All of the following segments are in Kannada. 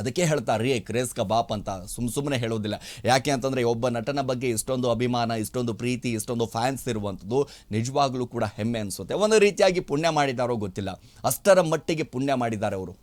ಅದಕ್ಕೆ ಹೇಳ್ತಾರೆ ಕ್ರೇಸ್ ಕಬಾಪ್ ಅಂತ. ಸುಮ್ ಸುಮ್ಮನೆ ಹೇಳೋದಿಲ್ಲ. ಯಾಕೆ ಅಂತಂದರೆ, ಒಬ್ಬ ನಟನ ಬಗ್ಗೆ ಇಷ್ಟೊಂದು ಅಭಿಮಾನ, ಇಷ್ಟೊಂದು ಪ್ರೀತಿ, ಇಷ್ಟೊಂದು ಫ್ಯಾನ್ಸ್ ಇರುವಂಥದ್ದು ನಿಜವಾಗ್ಲೂ ಕೂಡ ಹೆಮ್ಮೆ ಅನಿಸುತ್ತೆ. ಒಂದು ರೀತಿಯಾಗಿ ಪುಣ್ಯ ಮಾಡಿದಾರೋ ಗೊತ್ತಿಲ್ಲ. ಅಷ್ಟರ ಮಟ್ಟಿಗೆ ಪುಣ್ಯ ಮಾಡಿದ್ದಾರೆ ಅವರು.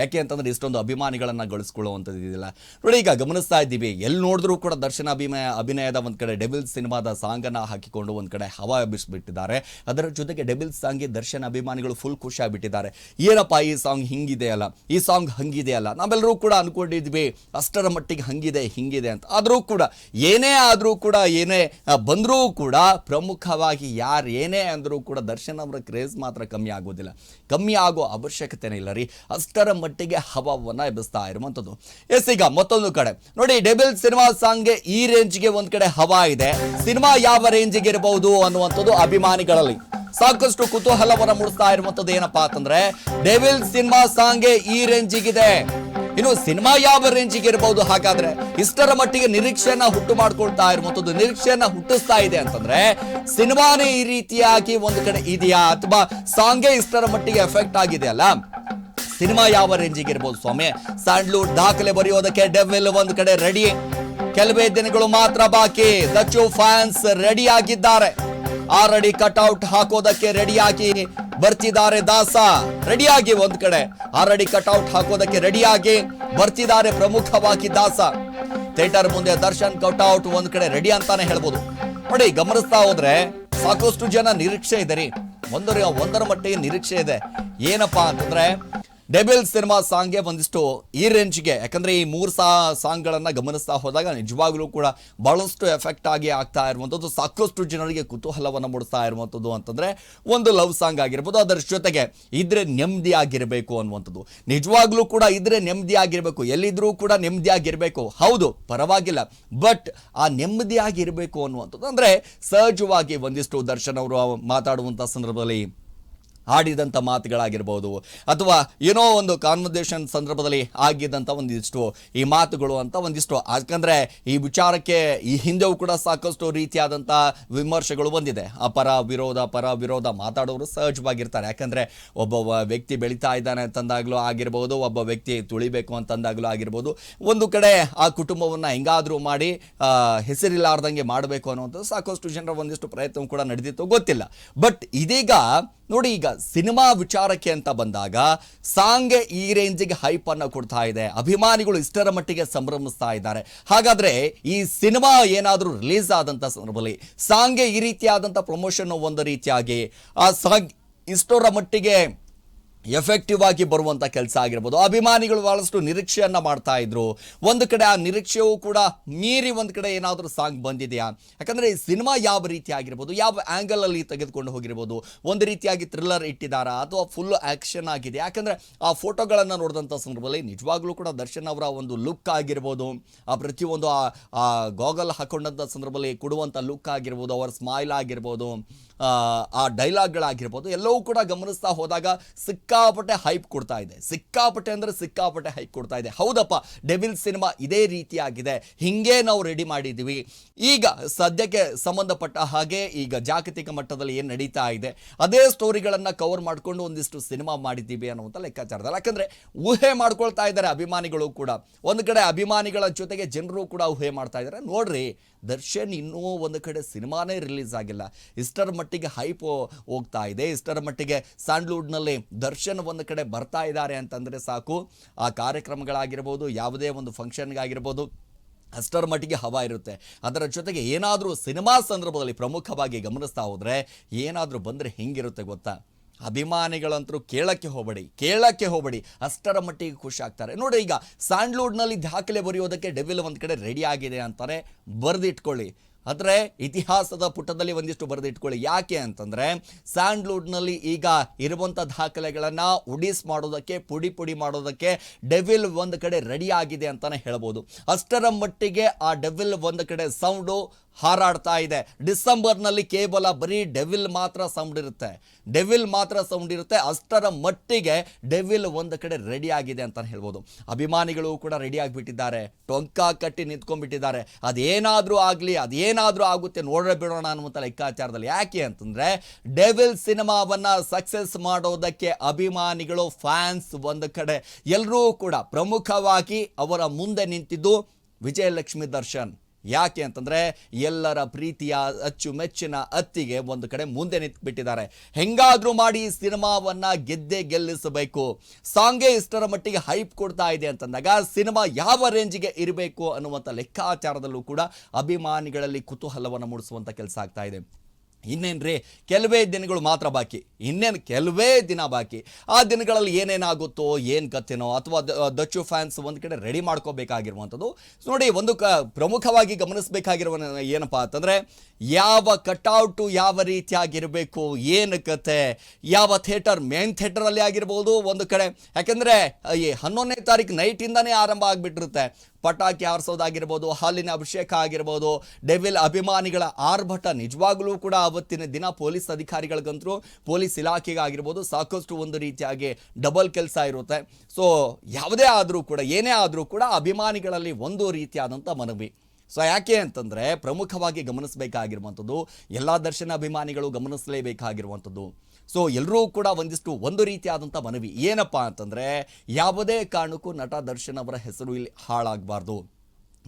ಯಾಕೆ ಅಂತಂದರೆ ಇಷ್ಟೊಂದು ಅಭಿಮಾನಿಗಳನ್ನು ಗಳಿಸ್ಕೊಳ್ಳುವಂಥದ್ದು ಇದಿಲ್ಲ. ನೋಡಿ, ಈಗ ಗಮನಿಸ್ತಾ ಇದ್ದೀವಿ. ಎಲ್ಲಿ ನೋಡಿದ್ರೂ ಕೂಡ ದರ್ಶನ ಅಭಿನಯ ಅಭಿನಯದ ಒಂದು ಕಡೆ ಡೆಬಿಲ್ ಸಿನಿಮಾದ ಸಾಂಗನ್ನ ಹಾಕಿಕೊಂಡು ಒಂದು ಕಡೆ ಹವಾ ಎಬ್ಬಿಸ್ಬಿಟ್ಟಿದ್ದಾರೆ ಅದರ ಜೊತೆಗೆ ಡೆಬಿಲ್ ಸಾಂಗ್ಗೆ ದರ್ಶನ ಅಭಿಮಾನಿಗಳು ಫುಲ್ ಖುಷಿಯಾಗಿಬಿಟ್ಟಿದ್ದಾರೆ. ಏನಪ್ಪ ಈ ಸಾಂಗ್ ಹಿಂಗಿದೆ ಅಲ್ಲ ಈ ಸಾಂಗ್ ಹಂಗಿದೆಯಲ್ಲ? ನಾವೆಲ್ಲರೂ ಕೂಡ ಅಂದ್ಕೊಂಡಿದ್ವಿ ಅಷ್ಟರ ಮಟ್ಟಿಗೆ ಹಂಗಿದೆ, ಹಿಂಗಿದೆ ಅಂತ. ಆದರೂ ಕೂಡ, ಏನೇ ಆದರೂ ಕೂಡ, ಏನೇ ಬಂದರೂ ಕೂಡ ಪ್ರಮುಖವಾಗಿ ಯಾರು ಏನೇ ಅಂದರೂ ಕೂಡ ದರ್ಶನ್ ಅವರ ಕ್ರೇಜ್ ಮಾತ್ರ ಕಮ್ಮಿ ಆಗೋದಿಲ್ಲ. ಕಮ್ಮಿ ಆಗೋ ಅವಶ್ಯಕತೆನೇ ಇಲ್ಲ ರೀ. ಅಷ್ಟರ ಮಟ್ಟಿಗೆ ಹವಾವನ್ನು ಎಬ್ಬಿಸ್ತಾ ಇರುವಂಥದ್ದು. ಎಸ್, ಈಗ ಮತ್ತೊಂದು ಕಡೆ. ನೋಡಿ, ಡೆಬಿಲ್ ಸಿನಿಮಾ ಸಾಂಗ್ಗೆ ಈ ರೇಂಜ್ಗೆ ಒಂದು ಕಡೆ ಹವಾ ಇದೆ. ಸಿನಿಮಾ ಯಾವ ರೇಂಜ್ಗೆ ಇರಬಹುದು ಅನ್ನುವಂಥದ್ದು ಅಭಿಮಾನಿಗಳಲ್ಲಿ ಸಾಕಷ್ಟು ಕುತೂಹಲವನ್ನು ಮೂಡಿಸ್ತಾ ಇರುವಂತದ್ದು ಏನಪ್ಪಾ ಅಂತಂದ್ರೆ ಡೆವಿಲ್ ಸಿನಿಮಾ ಸಾಂಗ್ಗೆ ಈ ರೇಂಜಿಗಿದೆ. ಇನ್ನು ಸಿನಿಮಾ ಯಾವ ರೇಂಜಿಗೆ ಇರಬಹುದು ಹಾಗಾದ್ರೆ ಇಷ್ಟರ ಮಟ್ಟಿಗೆ ನಿರೀಕ್ಷೆಯನ್ನ ಹುಟ್ಟು ಮಾಡ್ಕೊಳ್ತಾ ಇರುವಂತದ್ದು ನಿರೀಕ್ಷೆಯನ್ನ ಹುಟ್ಟಿಸ್ತಾ ಇದೆ ಅಂತಂದ್ರೆ ಸಿನಿಮಾನೇ ಈ ರೀತಿಯಾಗಿ ಒಂದು ಕಡೆ ಇದೆಯಾ ಅಥವಾ ಸಾಂಗೇ ಇಷ್ಟರ ಮಟ್ಟಿಗೆ ಎಫೆಕ್ಟ್ ಆಗಿದೆ ಅಲ್ಲ? ಸಿನಿಮಾ ಯಾವ ರೇಂಜಿಗೆ ಇರ್ಬೋದು ಸ್ವಾಮಿ? ಸ್ಯಾಂಡ್ಲೂಡ್ ದಾಖಲೆ ಬರೆಯೋದಕ್ಕೆ ಡೆವಿಲ್ ಒಂದು ಕಡೆ ರೆಡಿ ಕೆಲವೇ ದಿನಗಳು ಮಾತ್ರ ಬಾಕಿ. ದಚ್ಚು ಫ್ಯಾನ್ಸ್ ರೆಡಿ ಆಗಿದ್ದಾರೆ. ಆಲ್ರೆಡಿ ಕಟ್ಔಟ್ ಹಾಕೋದಕ್ಕೆ ರೆಡಿಯಾಗಿ ಬರ್ತಿದ್ದಾರೆ ದಾಸ. ರೆಡಿಯಾಗಿ ಒಂದ್ ಕಡೆ. ಕಟ್ ಕಟ್ಔಟ್ ಹಾಕೋದಕ್ಕೆ ರೆಡಿಯಾಗಿ ಬರ್ತಿದ್ದಾರೆ ಪ್ರಮುಖವಾಗಿ ದಾಸ. ಥಿಯೇಟರ್ ಮುಂದೆ ದರ್ಶನ್ ಕಟ್ಔಟ್ ಒಂದ್ ಕಡೆ ರೆಡಿ ಅಂತಾನೆ ಹೇಳ್ಬೋದು. ನೋಡಿ, ಗಮನಿಸ್ತಾ ಹೋದ್ರೆ ಸಾಕಷ್ಟು ಜನ ನಿರೀಕ್ಷೆ ಇದೆ ರೀ. ಒಂದರ ಒಂದರ ಮಟ್ಟಿಗೆ ನಿರೀಕ್ಷೆ ಇದೆ. ಏನಪ್ಪಾ ಅಂತಂದ್ರೆ ಡೆಬಿಲ್ ಸಿನಿಮಾ ಸಾಂಗ್ಗೆ ಒಂದಿಷ್ಟು ಈ ರೇಂಜ್ಗೆ, ಯಾಕಂದ್ರೆ ಈ ಮೂರು ಸಾ, ಸಾಂಗ್ಗಳನ್ನು ಗಮನಿಸ್ತಾ ಹೋದಾಗ ನಿಜವಾಗ್ಲೂ ಕೂಡ ಬಹಳಷ್ಟು ಎಫೆಕ್ಟ್ ಆಗಿ ಆಗ್ತಾ ಇರುವಂಥದ್ದು, ಸಾಕಷ್ಟು ಜನರಿಗೆ ಕುತೂಹಲವನ್ನು ಮೂಡಿಸ್ತಾ ಇರುವಂಥದ್ದು ಅಂತಂದ್ರೆ ಒಂದು ಲವ್ ಸಾಂಗ್ ಆಗಿರ್ಬೋದು, ಅದರ ಜೊತೆಗೆ ಇದ್ರೆ ನೆಮ್ಮದಿ ಆಗಿರಬೇಕು ಅನ್ನುವಂಥದ್ದು. ನಿಜವಾಗ್ಲೂ ಕೂಡ ಇದ್ರೆ ನೆಮ್ಮದಿ ಆಗಿರಬೇಕು, ಎಲ್ಲಿದ್ರೂ ಕೂಡ ನೆಮ್ಮದಿ ಆಗಿರಬೇಕು. ಹೌದು, ಪರವಾಗಿಲ್ಲ, ಬಟ್ ಆ ನೆಮ್ಮದಿ ಆಗಿರಬೇಕು ಅನ್ನುವಂಥದ್ದು. ಅಂದ್ರೆ ಸಹಜವಾಗಿ ಒಂದಿಷ್ಟು ದರ್ಶನ್ ಅವರು ಮಾತಾಡುವಂಥ ಸಂದರ್ಭದಲ್ಲಿ ಆಡಿದಂಥ ಮಾತುಗಳಾಗಿರ್ಬೋದು ಅಥವಾ ಏನೋ ಒಂದು ಕಾನ್ವರ್ಸೇಷನ್ ಸಂದರ್ಭದಲ್ಲಿ ಆಗಿದ್ದಂಥ ಒಂದಿಷ್ಟು ಈ ಮಾತುಗಳು ಅಂತ ಒಂದಿಷ್ಟು. ಯಾಕಂದರೆ ಈ ವಿಚಾರಕ್ಕೆ ಈ ಹಿಂದೆಯೂ ಕೂಡ ಸಾಕಷ್ಟು ರೀತಿಯಾದಂಥ ವಿಮರ್ಶೆಗಳು ಬಂದಿದೆ. ಅಪರ ಪರ ವಿರೋಧ ಪರ ವಿರೋಧ ಮಾತಾಡೋರು ಸಹಜವಾಗಿರ್ತಾರೆ. ಯಾಕಂದರೆ ಒಬ್ಬ ವ್ಯಕ್ತಿ ಬೆಳೀತಾ ಇದ್ದಾನೆ ಅಂತಂದಾಗಲೂ ಆಗಿರ್ಬೋದು, ಒಬ್ಬ ವ್ಯಕ್ತಿ ತುಳಿಬೇಕು ಅಂತಂದಾಗಲೂ ಆಗಿರ್ಬೋದು. ಒಂದು ಕಡೆ ಆ ಕುಟುಂಬವನ್ನು ಹೆಂಗಾದರೂ ಮಾಡಿ ಹೆಸರಿಲಾರ್ದಂಗೆ ಮಾಡಬೇಕು ಅನ್ನುವಂಥದ್ದು ಸಾಕಷ್ಟು ಜನರ ಒಂದಿಷ್ಟು ಪ್ರಯತ್ನ ಕೂಡ ನಡೆದಿತ್ತು, ಗೊತ್ತಿಲ್ಲ. ಬಟ್ ಇದೀಗ ನೋಡಿ, ಈಗ ಸಿನಿಮಾ ವಿಚಾರಕ್ಕೆ ಅಂತ ಬಂದಾಗ ಸಾಂಗೆ ಈ ರೇಂಜಿಗೆ ಹೈಪ್ ಅನ್ನು ಕೊಡ್ತಾ ಇದೆ. ಅಭಿಮಾನಿಗಳು ಇಷ್ಟರ ಮಟ್ಟಿಗೆ ಸಂಭ್ರಮಿಸ್ತಾ ಇದ್ದಾರೆ. ಹಾಗಾದ್ರೆ ಈ ಸಿನಿಮಾ ಏನಾದರೂ ರಿಲೀಸ್ ಆದಂಥ ಸಂದರ್ಭದಲ್ಲಿ ಸಾಂಗೆ ಈ ರೀತಿಯಾದಂಥ ಪ್ರಮೋಷನ್ ಒಂದು ರೀತಿಯಾಗಿ, ಆ ಸಾಂಗ್ ಇಷ್ಟರ ಮಟ್ಟಿಗೆ ಎಫೆಕ್ಟಿವ್ ಆಗಿ ಬರುವಂಥ ಕೆಲಸ ಆಗಿರ್ಬೋದು. ಅಭಿಮಾನಿಗಳು ಬಹಳಷ್ಟು ನಿರೀಕ್ಷೆಯನ್ನು ಮಾಡ್ತಾ ಇದ್ರು. ಒಂದು ಕಡೆ ಆ ನಿರೀಕ್ಷೆಯೂ ಕೂಡ ಮೀರಿ ಒಂದು ಕಡೆ ಏನಾದರೂ ಸಾಂಗ್ ಬಂದಿದೆಯಾ? ಯಾಕಂದ್ರೆ ಈ ಸಿನಿಮಾ ಯಾವ ರೀತಿ ಆಗಿರ್ಬೋದು ಯಾವ ಆ್ಯಂಗಲಲ್ಲಿ ತೆಗೆದುಕೊಂಡು ಹೋಗಿರ್ಬೋದು ಒಂದು ರೀತಿಯಾಗಿ ಥ್ರಿಲ್ಲರ್ ಇಟ್ಟಿದ್ದಾರಾ ಅಥವಾ ಫುಲ್ ಆಕ್ಷನ್ ಆಗಿದೆ? ಯಾಕಂದ್ರೆ ಆ ಫೋಟೋಗಳನ್ನು ನೋಡಿದಂಥ ಸಂದರ್ಭದಲ್ಲಿ ನಿಜವಾಗ್ಲೂ ಕೂಡ ದರ್ಶನ್ ಅವರ ಒಂದು ಲುಕ್ ಆಗಿರ್ಬೋದು ಆ ಪ್ರತಿಯೊಂದು ಆ ಗಾಗಲ್ ಹಾಕೊಂಡಂಥ ಸಂದರ್ಭದಲ್ಲಿ ಕೊಡುವಂಥ ಲುಕ್ ಆಗಿರ್ಬೋದು ಅವರ ಸ್ಮೈಲ್ ಆಗಿರ್ಬೋದು ಆ, ಡೈಲಾಗ್ಗಳಾಗಿರ್ಬೋದು ಎಲ್ಲವೂ ಕೂಡ ಗಮನಿಸ್ತಾ ಹೋದಾಗ ಸಿಕ್ಕಾಪಟ್ಟೆ ಹೈಪ್ ಕೊಡ್ತಾ ಇದೆ. ಸಿಕ್ಕಾಪಟ್ಟೆ ಅಂದರೆ ಸಿಕ್ಕಾಪಟ್ಟೆ ಹೈಪ್ ಕೊಡ್ತಾ ಇದೆ. ಹೌದಪ್ಪ, ಡೆವಿಲ್ ಸಿನಿಮಾ ಇದೇ ರೀತಿಯಾಗಿದೆ. ಹಿಂಗೆ ನಾವು ರೆಡಿ ಮಾಡಿದ್ದೀವಿ. ಈಗ ಸದ್ಯಕ್ಕೆ ಸಂಬಂಧಪಟ್ಟ ಹಾಗೆ ಈಗ ಜಾಗತಿಕ ಮಟ್ಟದಲ್ಲಿ ಏನು ನಡೀತಾ ಇದೆ, ಅದೇ ಸ್ಟೋರಿಗಳನ್ನು ಕವರ್ ಮಾಡಿಕೊಂಡು ಒಂದಿಷ್ಟು ಸಿನಿಮಾ ಮಾಡಿದ್ದೀವಿ ಅನ್ನುವಂಥ ಲೆಕ್ಕಾಚಾರದಲ್ಲಿ. ಯಾಕಂದರೆ ಊಹೆ ಮಾಡ್ಕೊಳ್ತಾ ಇದ್ದಾರೆ ಅಭಿಮಾನಿಗಳು ಕೂಡ. ಒಂದು ಕಡೆ ಅಭಿಮಾನಿಗಳ ಜೊತೆಗೆ ಜನರು ಕೂಡ ಊಹೆ ಮಾಡ್ತಾ ಇದ್ದಾರೆ. ನೋಡ್ರಿ, ದರ್ಶನ್ ಇನ್ನೂ ಒಂದು ಕಡೆ ಸಿನಿಮಾನೇ ರಿಲೀಸ್ ಆಗಿಲ್ಲ. ಇಷ್ಟರ ಮಟ್ಟಿಗೆ ಹೈಪ್ ಹೋಗ್ತಾ ಇದೆ. ಇಷ್ಟರ ಮಟ್ಟಿಗೆ ಸ್ಯಾಂಡ್ಲ್ವುಡ್ನಲ್ಲಿ ದರ್ಶನ್ ಒಂದು ಕಡೆ ಬರ್ತಾ ಇದ್ದಾರೆ ಅಂತಂದರೆ ಸಾಕು. ಆ ಕಾರ್ಯಕ್ರಮಗಳಾಗಿರ್ಬೋದು, ಯಾವುದೇ ಒಂದು ಫಂಕ್ಷನ್ಗಾಗಿರ್ಬೋದು, ಅಷ್ಟರ ಮಟ್ಟಿಗೆ ಹವ ಇರುತ್ತೆ. ಅದರ ಜೊತೆಗೆ ಏನಾದರೂ ಸಿನಿಮಾ ಸಂದರ್ಭದಲ್ಲಿ ಪ್ರಮುಖವಾಗಿ ಗಮನಿಸ್ತಾ ಹೋದರೆ, ಏನಾದರೂ ಬಂದರೆ ಹೆಂಗಿರುತ್ತೆ ಗೊತ್ತಾ? ಅಭಿಮಾನಿಗಳಂತರೂ ಕೇಳಕ್ಕೆ ಹೋಗಬೇಡಿ ಕೇಳಕ್ಕೆ ಹೋಗಬೇಡಿ. ಅಷ್ಟರ ಮಟ್ಟಿಗೆ ಖುಷಿ ಆಗ್ತಾರೆ. ನೋಡಿ ಈಗ ಸ್ಯಾಂಡ್ಲ್ವುಡ್ನಲ್ಲಿ ದಾಖಲೆ ಬರೆಯೋದಕ್ಕೆ ಡೆವಿಲ್ ಒಂದು ಕಡೆ ರೆಡಿ ಆಗಿದೆ ಅಂತಾರೆ ಬರೆದಿಟ್ಕೊಳ್ಳಿ. ಆದರೆ ಇತಿಹಾಸದ ಪುಟದಲ್ಲಿ ಒಂದಿಷ್ಟು ಬರೆದಿಟ್ಕೊಳ್ಳಿ. ಯಾಕೆ ಅಂತಂದರೆ ಸ್ಯಾಂಡ್ಲ್ವುಡ್ನಲ್ಲಿ ಈಗ ಇರುವಂಥ ದಾಖಲೆಗಳನ್ನು ಉಡಿಸ್ ಮಾಡೋದಕ್ಕೆ, ಪುಡಿ ಪುಡಿ ಮಾಡೋದಕ್ಕೆ ಡೆವಿಲ್ ಒಂದು ಕಡೆ ರೆಡಿ ಆಗಿದೆ ಅಂತಲೇ ಹೇಳ್ಬೋದು. ಅಷ್ಟರ ಮಟ್ಟಿಗೆ ಆ ಡೆವಿಲ್ ಒಂದು ಕಡೆ ಸೌಂಡು ಹಾರಾಡ್ತಾ ಇದೆ. ಡಿಸೆಂಬರ್ನಲ್ಲಿ ಕೇವಲ ಬರೀ ಡೆವಿಲ್ ಮಾತ್ರ ಸೌಂಡ್ ಇರುತ್ತೆ. ಡೆವಿಲ್ ಮಾತ್ರ ಸೌಂಡ್ ಇರುತ್ತೆ. ಅಷ್ಟರ ಮಟ್ಟಿಗೆ ಡೆವಿಲ್ ಒಂದು ಕಡೆ ರೆಡಿ ಆಗಿದೆ ಅಂತ ಹೇಳ್ಬೋದು. ಅಭಿಮಾನಿಗಳು ಕೂಡ ರೆಡಿ ಆಗಿಬಿಟ್ಟಿದ್ದಾರೆ. ಟೊಂಕ ಕಟ್ಟಿ ನಿಂತ್ಕೊಂಡ್ಬಿಟ್ಟಿದ್ದಾರೆ. ಅದೇನಾದರೂ ಆಗಲಿ, ಅದೇನಾದರೂ ಆಗುತ್ತೆ ನೋಡ್ರೆ ಬಿಡೋಣ ಅನ್ನುವಂಥ ಲೆಕ್ಕಾಚಾರದಲ್ಲಿ. ಯಾಕೆ ಅಂತಂದರೆ ಡೆವಿಲ್ ಸಿನಿಮಾವನ್ನು ಸಕ್ಸಸ್ ಮಾಡೋದಕ್ಕೆ ಅಭಿಮಾನಿಗಳು ಫ್ಯಾನ್ಸ್ ಒಂದು ಕಡೆ. ಎಲ್ಲರೂ ಕೂಡ ಪ್ರಮುಖವಾಗಿ ಅವರ ಮುಂದೆ ನಿಂತಿದ್ದು ವಿಜಯಲಕ್ಷ್ಮಿ ದರ್ಶನ್. ಯಾಕೆ ಅಂತಂದರೆ ಎಲ್ಲರ ಪ್ರೀತಿಯ ಅಚ್ಚುಮೆಚ್ಚಿನ ಅತ್ತಿಗೆ ಒಂದು ಕಡೆ ಮುಂದೆ ನಿಂತ್ಬಿಟ್ಟಿದ್ದಾರೆ. ಹೆಂಗಾದರೂ ಮಾಡಿ ಸಿನಿಮಾವನ್ನ ಗೆದ್ದೆ ಗೆಲ್ಲಿಸಬೇಕು. ಸಾಂಗೇ ಇಷ್ಟರ ಮಟ್ಟಿಗೆ ಹೈಪ್ ಕೊಡ್ತಾ ಇದೆ ಅಂತಂದಾಗ ಸಿನಿಮಾ ಯಾವ ರೇಂಜಿಗೆ ಇರಬೇಕು ಅನ್ನುವಂಥ ಲೆಕ್ಕಾಚಾರದಲ್ಲೂ ಕೂಡ ಅಭಿಮಾನಿಗಳಲ್ಲಿ ಕುತೂಹಲವನ್ನು ಮೂಡಿಸುವಂಥ ಕೆಲಸ ಆಗ್ತಾ ಇದೆ. ಇನ್ನೇನ್ರಿ? ಕೆಲವೇ ದಿನಗಳು ಮಾತ್ರ ಬಾಕಿ. ಇನ್ನೇನು ಕೆಲವೇ ದಿನ ಬಾಕಿ. ಆ ದಿನಗಳಲ್ಲಿ ಏನೇನಾಗುತ್ತೋ, ಏನು ಕಥೆನೋ ಅಥವಾ ದಚ್ಚು ಫ್ಯಾನ್ಸ್ ಒಂದು ಕಡೆ ರೆಡಿ ಮಾಡ್ಕೋಬೇಕಾಗಿರುವಂಥದ್ದು. ನೋಡಿ, ಒಂದು ಕ, ಪ್ರಮುಖವಾಗಿ ಗಮನಿಸಬೇಕಾಗಿರುವ ಏನಪ್ಪ ಅಂತಂದರೆ, ಯಾವ ಕಟ್ಔಟು ಯಾವ ರೀತಿಯಾಗಿರಬೇಕು, ಏನು ಕತೆ ಯಾವ ಥಿಯೇಟರ್ ಮೇನ್ ಥಿಯೇಟರಲ್ಲಿ ಆಗಿರ್ಬೋದು ಒಂದು ಕಡೆ. ಯಾಕೆಂದರೆ, ಈ ಹನ್ನೊಂದನೇ ತಾರೀಕು ನೈಟಿಂದನೇ ಆರಂಭ ಆಗಿಬಿಟ್ಟಿರುತ್ತೆ. ಪಟಾಕಿ ಹಾರಿಸೋದಾಗಿರ್ಬೋದು, ಹಾಲಿನ ಅಭಿಷೇಕ ಆಗಿರ್ಬೋದು ಡೆವಿಲ್ ಅಭಿಮಾನಿಗಳ ಆರ್ಭಟ ನಿಜವಾಗ್ಲೂ ಕೂಡ ಅವತ್ತಿನ ದಿನ ಪೊಲೀಸ್ ಅಧಿಕಾರಿಗಳಿಗಂತೂ ಪೊಲೀಸ್ ಇಲಾಖೆಗಾಗಿರ್ಬೋದು ಸಾಕಷ್ಟು ಒಂದು ರೀತಿಯಾಗಿ ಡಬಲ್ ಕೆಲಸ ಇರುತ್ತೆ. ಸೊ ಯಾವುದೇ ಆದರೂ ಕೂಡ, ಏನೇ ಆದರೂ ಕೂಡ ಅಭಿಮಾನಿಗಳಲ್ಲಿ ಒಂದು ರೀತಿಯಾದಂಥ ಮನವಿ. ಸೊ ಯಾಕೆ ಅಂತಂದರೆ ಪ್ರಮುಖವಾಗಿ ಗಮನಿಸಬೇಕಾಗಿರುವಂಥದ್ದು, ಎಲ್ಲ ದರ್ಶನ ಅಭಿಮಾನಿಗಳು ಗಮನಿಸಲೇಬೇಕಾಗಿರುವಂಥದ್ದು. ಸೊ ಎಲ್ಲರೂ ಕೂಡ ಒಂದಿಷ್ಟು ಒಂದು ರೀತಿಯಾದಂಥ ಮನವಿ. ಏನಪ್ಪ ಅಂತಂದರೆ, ಯಾವುದೇ ಕಾರಣಕ್ಕೂ ನಟ ದರ್ಶನ್ ಅವರ ಹೆಸರು ಇಲ್ಲಿ ಹಾಳಾಗಬಾರ್ದು.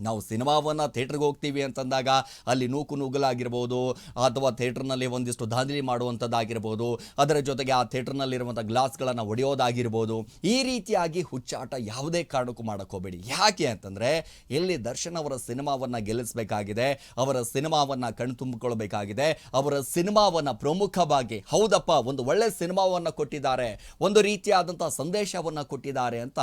ನಾವು ಸಿನಿಮಾವನ್ನು ಥಿಯೇಟ್ರಿಗೆ ಹೋಗ್ತೀವಿ ಅಂತಂದಾಗ ಅಲ್ಲಿ ನೂಕು ನುಗ್ಗಲಾಗಿರ್ಬೋದು ಅಥವಾ ಥಿಯೇಟ್ರ್ನಲ್ಲಿ ಒಂದಿಷ್ಟು ದಾಂಧಲಿ ಮಾಡುವಂಥದ್ದಾಗಿರ್ಬೋದು, ಅದರ ಜೊತೆಗೆ ಆ ಥಿಯೇಟ್ರ್ನಲ್ಲಿರುವಂಥ ಗ್ಲಾಸ್ಗಳನ್ನು ಒಡೆಯೋದಾಗಿರ್ಬೋದು ಈ ರೀತಿಯಾಗಿ ಹುಚ್ಚಾಟ ಯಾವುದೇ ಕಾರಣಕ್ಕೂ ಮಾಡೋಕ್ಕೆ ಹೋಗಬೇಡಿ. ಯಾಕೆ ಅಂತಂದರೆ ಇಲ್ಲಿ ದರ್ಶನ್ ಅವರ ಸಿನಿಮಾವನ್ನು ಗೆಲ್ಲಿಸಬೇಕಾಗಿದೆ, ಅವರ ಸಿನಿಮಾವನ್ನು ಕಣ್ತುಂಬಿಕೊಳ್ಬೇಕಾಗಿದೆ ಅವರ ಸಿನಿಮಾವನ್ನು ಪ್ರಮುಖವಾಗಿ ಹೌದಪ್ಪ ಒಂದು ಒಳ್ಳೆ ಸಿನಿಮಾವನ್ನು ಕೊಟ್ಟಿದ್ದಾರೆ, ಒಂದು ರೀತಿಯಾದಂಥ ಸಂದೇಶವನ್ನು ಕೊಟ್ಟಿದ್ದಾರೆ ಅಂತ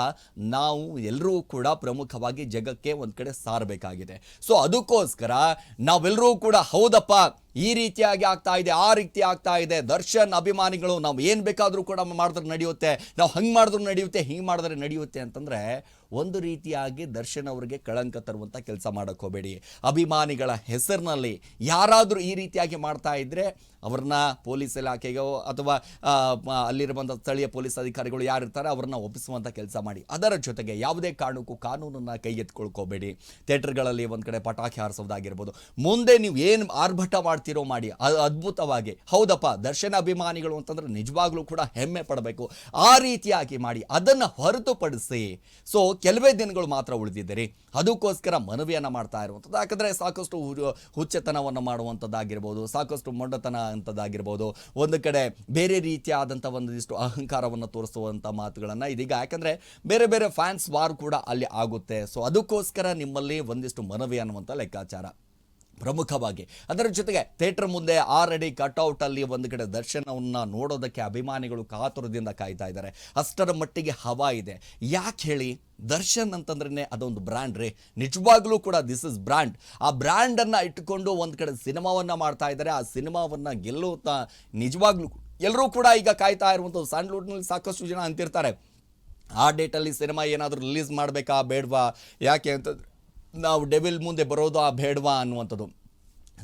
ನಾವು ಎಲ್ಲರೂ ಕೂಡ ಪ್ರಮುಖವಾಗಿ ಜಗಕ್ಕೆ ಒಂದು ಕಡೆ ಸಾರಬೇಕಾಗಿದೆ. ಸೊ ಅದಕ್ಕೋಸ್ಕರ ನಾವೆಲ್ಲರೂ ಕೂಡ ಹೌದಪ್ಪ, ಈ ರೀತಿಯಾಗಿ ಆಗ್ತಾ ಇದೆ, ಆ ರೀತಿ ಆಗ್ತಾ ಇದೆ, ದರ್ಶನ್ ಅಭಿಮಾನಿಗಳು ನಾವು ಏನು ಬೇಕಾದರೂ ಕೂಡ ಮಾಡಿದ್ರೆ ನಡೆಯುತ್ತೆ, ನಾವು ಹಂಗೆ ಮಾಡಿದ್ರು ನಡೆಯುತ್ತೆ, ಹಿಂಗೆ ಮಾಡಿದ್ರೆ ನಡೆಯುತ್ತೆ ಅಂತಂದರೆ ಒಂದು ರೀತಿಯಾಗಿ ದರ್ಶನ್ ಅವರಿಗೆ ಕಳಂಕ ತರುವಂಥ ಕೆಲಸ ಮಾಡೋಕ್ಕೆ ಹೋಗಬೇಡಿ. ಅಭಿಮಾನಿಗಳ ಹೆಸರಿನಲ್ಲಿ ಯಾರಾದರೂ ಈ ರೀತಿಯಾಗಿ ಮಾಡ್ತಾ ಇದ್ದರೆ ಅವ್ರನ್ನ ಪೊಲೀಸ್ ಇಲಾಖೆಗೋ ಅಥವಾ ಅಲ್ಲಿರುವಂಥ ಸ್ಥಳೀಯ ಪೊಲೀಸ್ ಅಧಿಕಾರಿಗಳು ಯಾರಿರ್ತಾರೆ ಅವ್ರನ್ನ ಒಪ್ಪಿಸುವಂಥ ಕೆಲಸ ಮಾಡಿ. ಅದರ ಜೊತೆಗೆ ಯಾವುದೇ ಕಾರಣಕ್ಕೂ ಕಾನೂನನ್ನು ಕೈಗೆತ್ಕೊಳ್ಕೋಬೇಡಿ ಥಿಯೇಟರ್ಗಳಲ್ಲಿ ಒಂದು ಕಡೆ ಪಟಾಕಿ ಹಾರಿಸೋದಾಗಿರ್ಬೋದು ಮುಂದೆ ನೀವು ಏನು ಆರ್ಭಟ ಮಾಡ್ತೀರೋ ಮಾಡಿ ಅದು ಅದ್ಭುತವಾಗಿ. ಹೌದಪ್ಪ, ದರ್ಶನ ಅಭಿಮಾನಿಗಳು ಅಂತಂದ್ರೆ ನಿಜವಾಗ್ಲೂ ಕೂಡ ಹೆಮ್ಮೆ ಪಡಬೇಕು. ಆ ರೀತಿಯಾಗಿ ಮಾಡಿ, ಅದನ್ನು ಹೊರತುಪಡಿಸಿ, ಸೊ ಕೆಲವೇ ದಿನಗಳು ಮಾತ್ರ ಉಳಿದಿದ್ದೀರಿ. ಅದಕ್ಕೋಸ್ಕರ ಮನವಿಯನ್ನು ಮಾಡ್ತಾ ಇರುವಂಥದ್ದು ಯಾಕಂದರೆ ಸಾಕಷ್ಟು ಹುಚ್ಚತನವನ್ನು ಮಾಡುವಂಥದ್ದಾಗಿರ್ಬೋದು ಸಾಕಷ್ಟು ಮೊಂಡತನ ಅಂಥದ್ದಾಗಿರ್ಬೋದು ಒಂದು ಕಡೆ ಬೇರೆ ರೀತಿಯಾದಂಥ ಒಂದಿಷ್ಟು ಅಹಂಕಾರವನ್ನು ತೋರಿಸುವಂಥ ಮಾತುಗಳನ್ನು ಇದೀಗ. ಯಾಕಂದರೆ ಬೇರೆ ಬೇರೆ ಫ್ಯಾನ್ಸ್ ವಾರ್ ಕೂಡ ಅಲ್ಲಿ ಆಗುತ್ತೆ. ಸೊ ಅದಕ್ಕೋಸ್ಕರ ನಿಮ್ಮಲ್ಲಿ ಒಂದಿಷ್ಟು ಮನವಿ ಅನ್ನುವಂಥ ಲೆಕ್ಕಾಚಾರ. ಪ್ರಮುಖವಾಗಿ. ಅದರ ಜೊತೆಗೆ ಥಿಯೇಟರ್ ಮುಂದೆ ಆರಡಿ ಕಟ್ಔಟ್ ಅಲ್ಲಿ ಒಂದು ಕಡೆ ದರ್ಶನವನ್ನು ನೋಡೋದಕ್ಕೆ ಅಭಿಮಾನಿಗಳು ಕಾತುರದಿಂದ ಕಾಯ್ತಾ ಇದ್ದಾರೆ. ಅಷ್ಟರ ಮಟ್ಟಿಗೆ ಹವಾ ಇದೆ. ಯಾಕೆ ಹೇಳಿ? ದರ್ಶನ್ ಅಂತಂದ್ರೆ ಅದೊಂದು ಬ್ರ್ಯಾಂಡ್ ರೀ. ನಿಜವಾಗ್ಲೂ ಕೂಡ ದಿಸ್ ಇಸ್ ಬ್ರ್ಯಾಂಡ್ ಆ ಬ್ರ್ಯಾಂಡನ್ನು ಇಟ್ಟುಕೊಂಡು ಒಂದು ಕಡೆ ಸಿನಿಮಾವನ್ನು ಮಾಡ್ತಾ ಇದ್ದಾರೆ. ಆ ಸಿನಿಮಾವನ್ನು ಗೆಲ್ಲುತ್ತಾ ನಿಜವಾಗ್ಲೂ ಎಲ್ಲರೂ ಕೂಡ ಈಗ ಕಾಯ್ತಾ ಇರುವಂಥದ್ದು ಸ್ಯಾಂಡ್ಲ್ವುಡ್ನಲ್ಲಿ ಸಾಕಷ್ಟು ಜನ ಅಂತಿರ್ತಾರೆ. ಆ ಡೇಟಲ್ಲಿ ಸಿನಿಮಾ ಏನಾದರೂ ರಿಲೀಸ್ ಮಾಡಬೇಕಾ ಬೇಡವಾ? ಯಾಕೆ ಅಂತಂದ್ರೆ ನಾವು ಡೆವಿಲ್ ಮುಂದೆ ಬರೋದು ಆ ಬೇಡವಾ ಅನ್ನುವಂಥದ್ದು.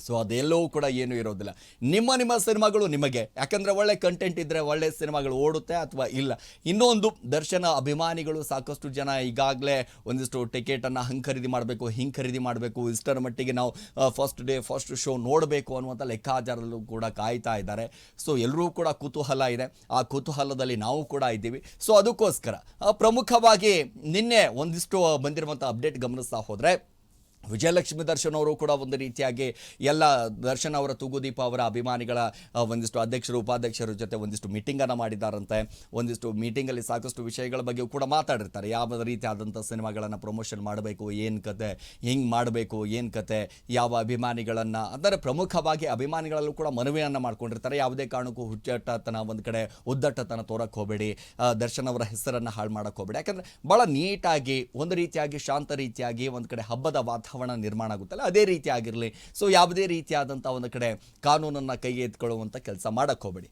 ಸೊ ಅದೆಲ್ಲವೂ ಕೂಡ ಏನೂ ಇರೋದಿಲ್ಲ. ನಿಮ್ಮ ನಿಮ್ಮ ಸಿನಿಮಾಗಳು ನಿಮಗೆ. ಯಾಕಂದರೆ ಒಳ್ಳೆ ಕಂಟೆಂಟ್ ಇದ್ದರೆ ಒಳ್ಳೆ ಸಿನಿಮಾಗಳು ಓಡುತ್ತೆ ಅಥವಾ ಇಲ್ಲ. ಇನ್ನೊಂದು, ದರ್ಶನ ಅಭಿಮಾನಿಗಳು ಸಾಕಷ್ಟು ಜನ ಈಗಾಗಲೇ ಒಂದಿಷ್ಟು ಟಿಕೆಟನ್ನು ಹಂಗೆ ಖರೀದಿ ಮಾಡಬೇಕು, ಹಿಂಗೆ ಖರೀದಿ ಮಾಡಬೇಕು, ಇಷ್ಟರ ಮಟ್ಟಿಗೆ ನಾವು ಫಸ್ಟ್ ಡೇ ಫಸ್ಟ್ ಶೋ ನೋಡಬೇಕು ಅನ್ನುವಂಥ ಲೆಕ್ಕಾಚಾರದಲ್ಲೂ ಕೂಡ ಕಾಯ್ತಾ ಇದ್ದಾರೆ. ಸೊ ಎಲ್ಲರೂ ಕೂಡ ಕುತೂಹಲ ಇದೆ. ಆ ಕುತೂಹಲದಲ್ಲಿ ನಾವು ಕೂಡ ಇದ್ದೀವಿ. ಸೊ ಅದಕ್ಕೋಸ್ಕರ ಪ್ರಮುಖವಾಗಿ ನಿನ್ನೆ ಒಂದಿಷ್ಟು ಬಂದಿರುವಂಥ ಅಪ್ಡೇಟ್ ಗಮನಿಸ್ತಾ ಹೋದರೆ ವಿಜಯಲಕ್ಷ್ಮಿ ದರ್ಶನ್ ಅವರು ಕೂಡ ಒಂದು ರೀತಿಯಾಗಿ ಎಲ್ಲ ದರ್ಶನ್ ಅವರ ತೂಗುದೀಪ ಅವರ ಅಭಿಮಾನಿಗಳ ಒಂದಿಷ್ಟು ಅಧ್ಯಕ್ಷರು, ಉಪಾಧ್ಯಕ್ಷರ ಜೊತೆ ಒಂದಿಷ್ಟು ಮೀಟಿಂಗನ್ನು ಮಾಡಿದ್ದಾರಂತೆ. ಒಂದಿಷ್ಟು ಮೀಟಿಂಗಲ್ಲಿ ಸಾಕಷ್ಟು ವಿಷಯಗಳ ಬಗ್ಗೆ ಕೂಡ ಮಾತಾಡಿರ್ತಾರೆ. ಯಾವ ರೀತಿಯಾದಂಥ ಸಿನಿಮಾಗಳನ್ನು ಪ್ರಮೋಷನ್ ಮಾಡಬೇಕು, ಏನು ಕತೆ, ಹೆಂಗೆ ಮಾಡಬೇಕು, ಏನು ಕತೆ, ಯಾವ ಅಭಿಮಾನಿಗಳನ್ನು, ಅಂದರೆ ಪ್ರಮುಖವಾಗಿ ಅಭಿಮಾನಿಗಳಲ್ಲೂ ಕೂಡ ಮನವಿಯನ್ನು ಮಾಡ್ಕೊಂಡಿರ್ತಾರೆ. ಯಾವುದೇ ಕಾರಣಕ್ಕೂ ಹುಚ್ಚಾಟತನ ಒಂದು ಕಡೆ ಉದ್ದಟತನ ತೋರಕ್ಕೆ ಹೋಗಬೇಡಿ. ದರ್ಶನ್ ಅವರ ಹೆಸರನ್ನು ಹಾಳು ಮಾಡೋಕ್ಕೆ ಹೋಗಬೇಡಿ. ಯಾಕಂದರೆ ಭಾಳ ನೀಟಾಗಿ, ಒಂದು ರೀತಿಯಾಗಿ, ಶಾಂತ ರೀತಿಯಾಗಿ, ಒಂದು ಕಡೆ ಹಬ್ಬದ ವಾತಾವರಣ ನಿರ್ಮಾಣ ಆಗುತ್ತಲ್ಲ, ಅದೇ ರೀತಿ ಆಗಿರಲಿ. ಸೊ ಯಾವುದೇ ರೀತಿಯಾದಂಥ ಒಂದು ಕಡೆ ಕಾನೂನನ್ನು ಕೈಗೆ ಎತ್ಕೊಳ್ಳುವಂಥ ಕೆಲಸ ಮಾಡೋಕ್ಕೆ ಹೋಗಬೇಡಿ.